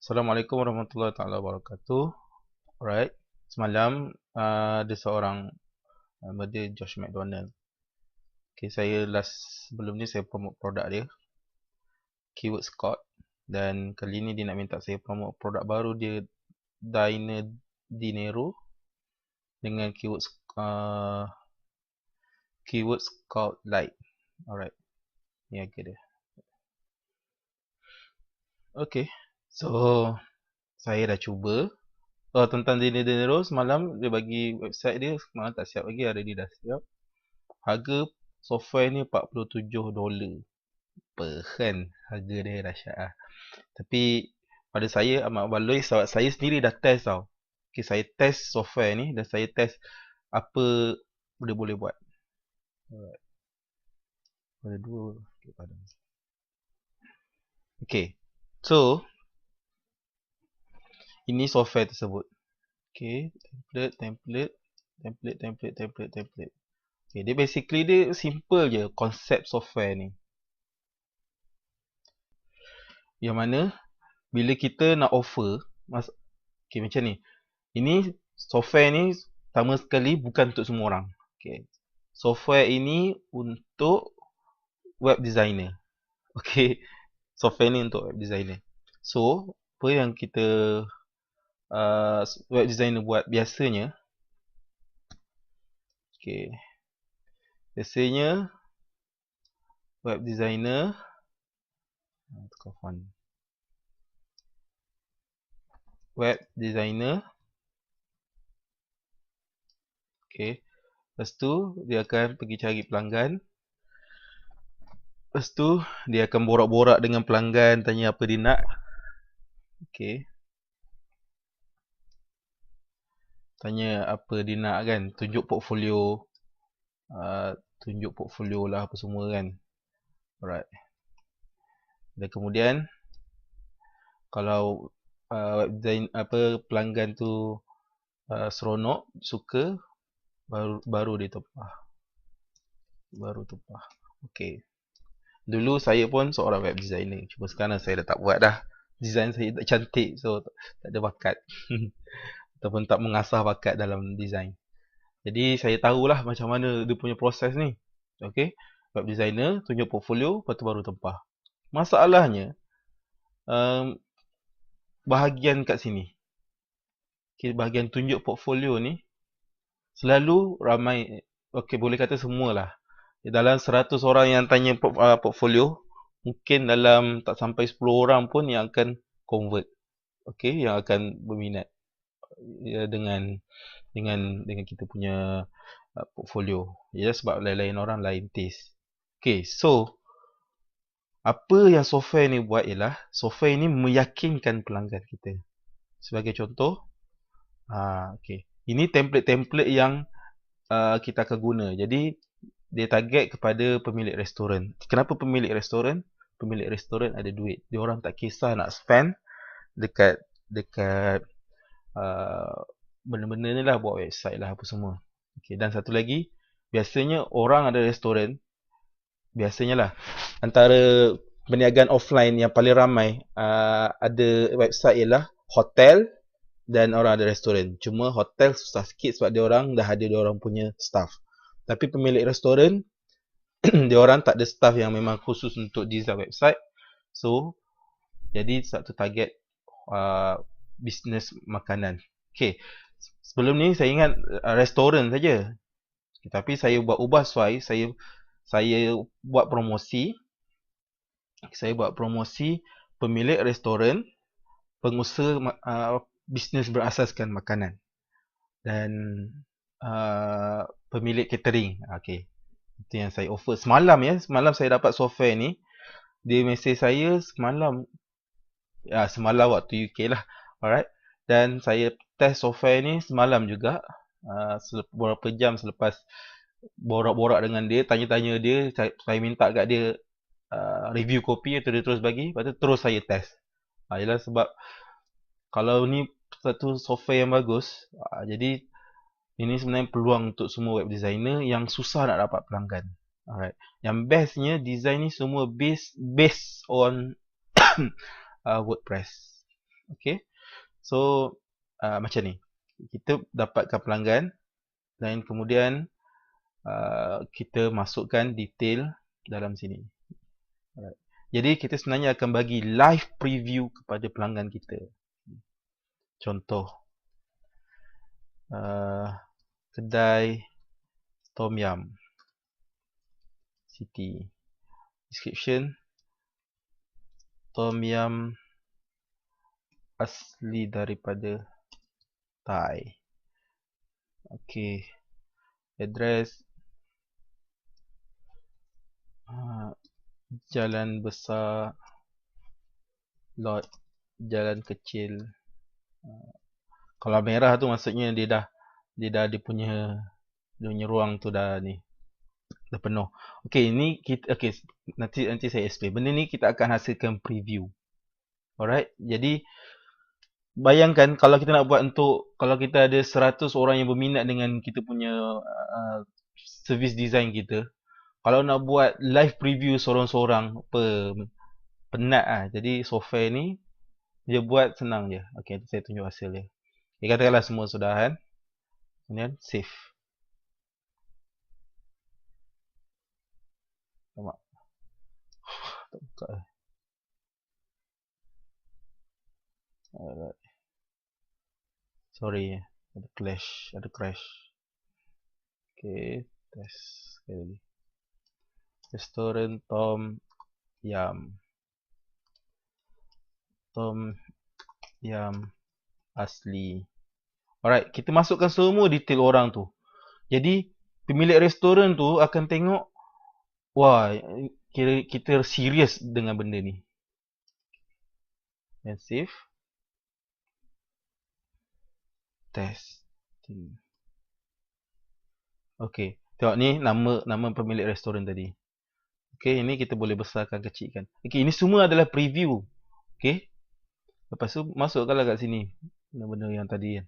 Assalamualaikum warahmatullahi taala wabarakatuh. Alright. Semalam uh, ada seorang nama dia Josh McDonald. Okay, saya last sebelum ni saya promote produk dia. Keyword Scott dan kali ni dia nak minta saya promote produk baru dia Diner Dinero dengan keyword uh, keyword Scout Light. Alright. Ni harga dia. Okay. So saya dah cuba oh, tentang Dini Dinero semalam dia bagi website dia semalam tak siap lagi hari ni dah siap. Harga software ni 47 dolar per kan harga dia dahsyat lah. Tapi pada saya amat baloi sebab saya sendiri dah test tau. Okay, saya test software ni dan saya test apa boleh boleh buat. Alright. Ada dua. Okay. So, ini software tersebut. Okay, template, template, template, template, template, template. Okay, dia basically dia simple je konsep software ni. Yang mana bila kita nak offer, mas okay, macam ni. Ini software ni sama sekali bukan untuk semua orang. Okay. Software ini untuk web designer. Okay. Software ni untuk web designer. So, apa yang kita uh, web designer buat biasanya. Okey biasanya web designer tukar font web designer. Okey lepas tu dia akan pergi cari pelanggan. Lepas tu dia akan borak-borak dengan pelanggan tanya apa dia nak. Okey tanya apa dia nak kan tunjuk portfolio uh, tunjuk portfolio lah apa semua kan. Alright. Dan kemudian kalau uh, web design apa pelanggan tu uh, seronok suka baru baru dia tepah baru tepah okey dulu saya pun seorang web designer cuma sekarang saya dah tak buat dah. Design saya tak cantik so tak ada bakat ataupun tak mengasah bakat dalam design. Jadi saya tahulah macam mana dia punya proses ni. Okey. Web designer tunjuk portfolio lepas tu baru tempah. Masalahnya um, bahagian kat sini. Okay, bahagian tunjuk portfolio ni selalu ramai okey boleh kata semualah. Dalam 100 orang yang tanya uh, portfolio mungkin dalam tak sampai 10 orang pun yang akan convert. Okey, yang akan berminat ya, dengan dengan dengan kita punya uh, portfolio. Ya sebab lain-lain orang lain taste. Okay, so apa yang software ni buat ialah software ini meyakinkan pelanggan kita. Sebagai contoh, ha, okay. ini template-template yang uh, kita akan guna. Jadi dia target kepada pemilik restoran. Kenapa pemilik restoran? Pemilik restoran ada duit. Dia orang tak kisah nak spend dekat dekat Uh, benda-benda ni lah buat website lah apa semua. Okay, dan satu lagi, biasanya orang ada restoran, biasanya lah, antara perniagaan offline yang paling ramai uh, ada website ialah hotel dan orang ada restoran. Cuma hotel susah sikit sebab dia orang dah ada dia orang punya staff. Tapi pemilik restoran, dia orang tak ada staff yang memang khusus untuk design website. So, jadi satu target uh, bisnes makanan. Okey. Sebelum ni saya ingat uh, restoran saja. Okay, tapi saya buat ubah suai, saya saya buat promosi. Saya buat promosi pemilik restoran, pengusaha uh, bisnes berasaskan makanan dan uh, pemilik catering. Okey. Itu yang saya offer semalam ya. Semalam saya dapat software ni. Dia mesej saya semalam ya semalam waktu UK lah. Alright. Dan saya test software ni semalam juga. Uh, beberapa jam selepas borak-borak dengan dia, tanya-tanya dia, saya, saya minta kat dia uh, review kopi atau dia terus bagi. Lepas tu terus saya test. Uh, ialah sebab kalau ni satu software yang bagus, uh, jadi ini sebenarnya peluang untuk semua web designer yang susah nak dapat pelanggan. Alright. Yang bestnya design ni semua based based on uh, WordPress. Okay. So, uh, macam ni. Kita dapatkan pelanggan dan kemudian uh, kita masukkan detail dalam sini. Alright. Jadi, kita sebenarnya akan bagi live preview kepada pelanggan kita. Contoh. Uh, kedai Tom Yum. City. Description. Tom Yum asli daripada Thai. Okay. Address. Uh, jalan besar. Lot. Jalan kecil. Uh, kalau merah tu maksudnya dia dah dia dah dia punya dia punya ruang tu dah ni dah penuh. Okey, ini kita okey nanti nanti saya explain. Benda ni kita akan hasilkan preview. Alright. Jadi bayangkan kalau kita nak buat untuk kalau kita ada 100 orang yang berminat dengan kita punya uh, service design kita. Kalau nak buat live preview seorang-seorang apa penat ah. Jadi software ni dia buat senang je. Okey, saya tunjuk hasil dia. Okay, katakanlah semua sudah kan. Kemudian save. Tak buka eh. Alright. Sorry. Ada clash. Ada crash. Okay. Test. Sekali lagi. Restaurant Tom Yam. Tom Yam asli. Alright, kita masukkan semua detail orang tu. Jadi, pemilik restoran tu akan tengok, wah, kira kita serius dengan benda ni. Dan save. Test. Okay, tengok ni nama nama pemilik restoran tadi. Okay, ini kita boleh besarkan, kecilkan. Okay, ini semua adalah preview. Okay. Lepas tu, masukkanlah kat sini. Benda-benda yang tadi kan.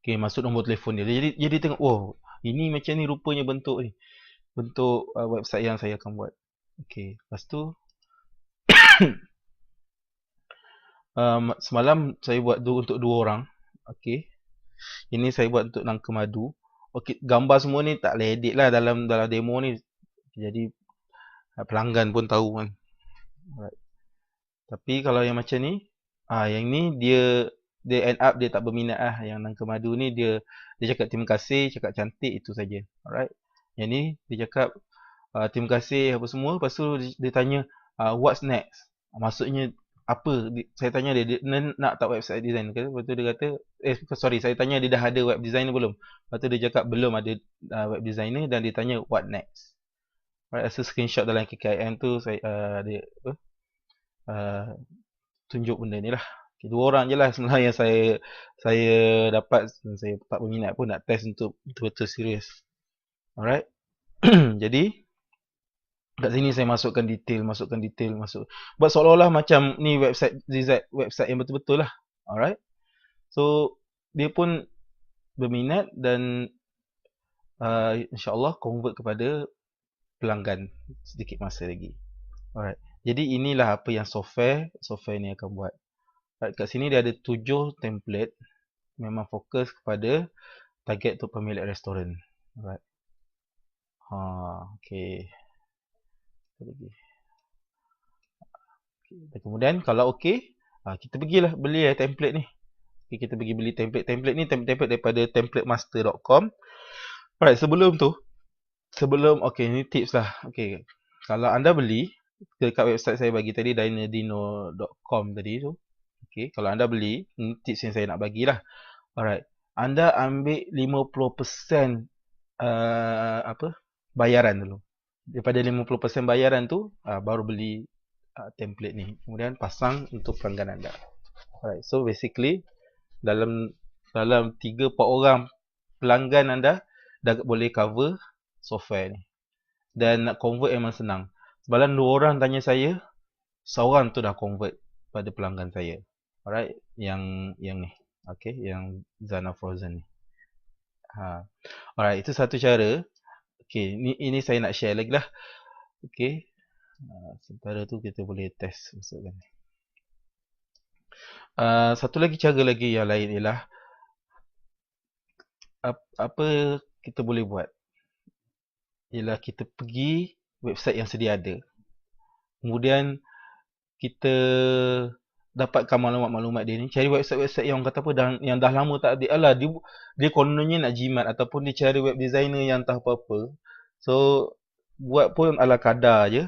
Okay, masuk nombor telefon dia. Jadi jadi tengok, wow, ini macam ni rupanya bentuk ni. Bentuk uh, website yang saya akan buat. Okay, lepas tu um, semalam saya buat dua, untuk dua orang. Okay. Ini saya buat untuk nangka madu. Okay, gambar semua ni tak boleh edit lah dalam dalam demo ni. Jadi uh, pelanggan pun tahu kan. Alright. Tapi kalau yang macam ni, ah yang ni dia dia end up dia tak berminat lah yang nangka madu ni dia dia cakap terima kasih cakap cantik itu saja alright yang ni dia cakap uh, terima kasih apa semua lepas tu dia, dia tanya uh, what's next maksudnya apa saya tanya dia, dia nak tak website design ke lepas tu dia kata eh sorry saya tanya dia dah ada web designer belum lepas tu dia cakap belum ada uh, web designer dan dia tanya what next alright so screenshot dalam KKM tu saya uh, dia apa uh, tunjuk benda ni lah Okay, dua orang je lah sebenarnya yang saya saya dapat saya tak berminat pun nak test untuk betul-betul serius. Alright. Jadi kat sini saya masukkan detail, masukkan detail, masuk. Buat seolah-olah macam ni website design website yang betul-betul lah. Alright. So dia pun berminat dan uh, insya-Allah convert kepada pelanggan sedikit masa lagi. Alright. Jadi inilah apa yang software software ni akan buat. Right, kat sini dia ada tujuh template memang fokus kepada target tu pemilik restoran. Right. Ha. Lagi. Okay. Dan kemudian kalau okey, ha, kita pergilah beli ya template ni. Okay, kita pergi beli template. Template ni template daripada templatemaster.com. Alright, sebelum tu sebelum okey ni tips lah. Okey. Kalau anda beli dekat website saya bagi tadi dinerdino.com tadi tu. Okay, kalau anda beli, ini tips yang saya nak bagilah. Alright, anda ambil 50% uh, apa bayaran dulu. Daripada 50% bayaran tu, uh, baru beli uh, template ni. Kemudian pasang untuk pelanggan anda. Alright, so basically dalam dalam 3-4 orang pelanggan anda dah boleh cover software ni. Dan nak convert memang senang. Sebab dua orang tanya saya, seorang tu dah convert pada pelanggan saya. Alright, yang yang ni. Okay, yang Zana Frozen ni. Ha. Alright, itu satu cara. Okay, ni ini saya nak share lagi lah. Okay. Ha, sementara tu kita boleh test masukkan ni. Uh, satu lagi cara lagi yang lain ialah apa kita boleh buat? Ialah kita pergi website yang sedia ada. Kemudian kita dapatkan maklumat-maklumat dia ni cari website-website yang kata apa dah, yang dah lama tak ada. Alah dia dia kononnya nak jimat ataupun dia cari web designer yang tak apa-apa. So buat pun ala kadar je.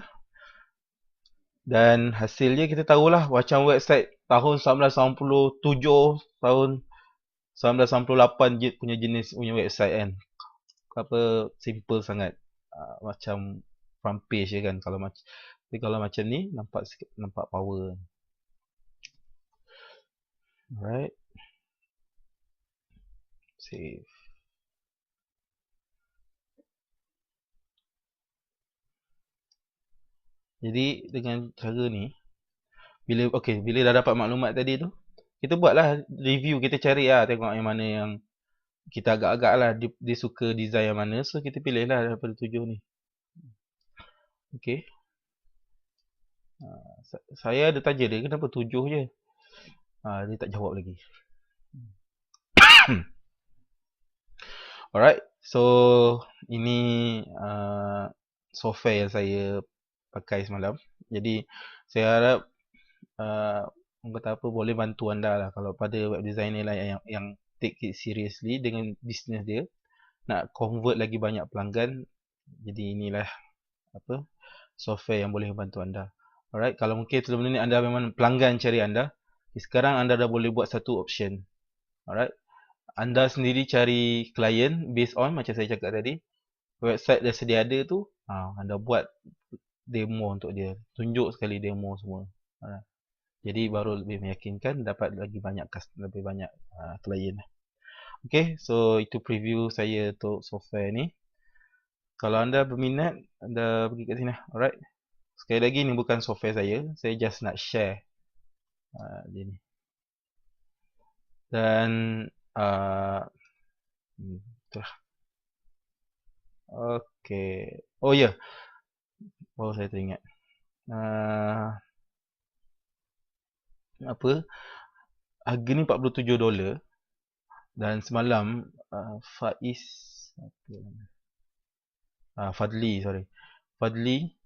Dan hasilnya kita tahulah macam website tahun 1997 tahun 1998 je punya jenis punya website kan apa simple sangat uh, macam front page je kan kalau macam tapi kalau macam ni nampak sikit nampak power Alright. Save. Jadi dengan cara ni bila okey bila dah dapat maklumat tadi tu kita buatlah review kita cari lah tengok yang mana yang kita agak-agak lah dia, dia suka design yang mana so kita pilih lah daripada tujuh ni okey uh, saya ada tanya dia kenapa tujuh je Ha, dia tak jawab lagi. Alright, so ini uh, software yang saya pakai semalam. Jadi saya harap uh, kata apa boleh bantu anda lah kalau pada web designer lah yang yang take it seriously dengan bisnes dia nak convert lagi banyak pelanggan. Jadi inilah apa software yang boleh bantu anda. Alright, kalau mungkin sebelum ni anda memang pelanggan cari anda, sekarang anda dah boleh buat satu option. Alright. Anda sendiri cari klien based on macam saya cakap tadi. Website dah sedia ada tu, ha, anda buat demo untuk dia. Tunjuk sekali demo semua. Alright. Jadi baru lebih meyakinkan dapat lagi banyak lebih banyak uh, klien. Okay, so itu preview saya untuk software ni. Kalau anda berminat, anda pergi kat sini. Alright. Sekali lagi, ni bukan software saya. Saya just nak share uh, dia ni. Dan uh, hmm, Okey. Oh ya. Yeah. Oh saya teringat. Uh, apa? Harga ni 47 dolar. Dan semalam uh, Faiz apa uh, Fadli sorry. Fadli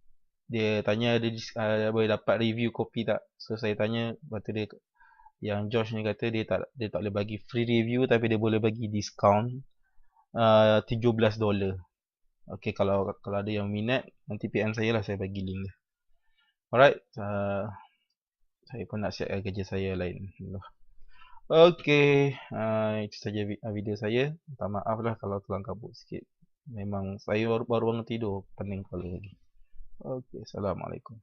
dia tanya dia uh, boleh dapat review kopi tak so saya tanya waktu dia yang Josh ni kata dia tak dia tak boleh bagi free review tapi dia boleh bagi discount uh, 17 dolar okey kalau kalau ada yang minat nanti PM saya lah saya bagi link dia alright uh, saya pun nak siapkan kerja saya lain. Okey uh, itu saja video saya. Minta maaf lah kalau tulang kabut sikit. Memang saya baru bangun tidur. Pening kepala lagi. Okey, Assalamualaikum.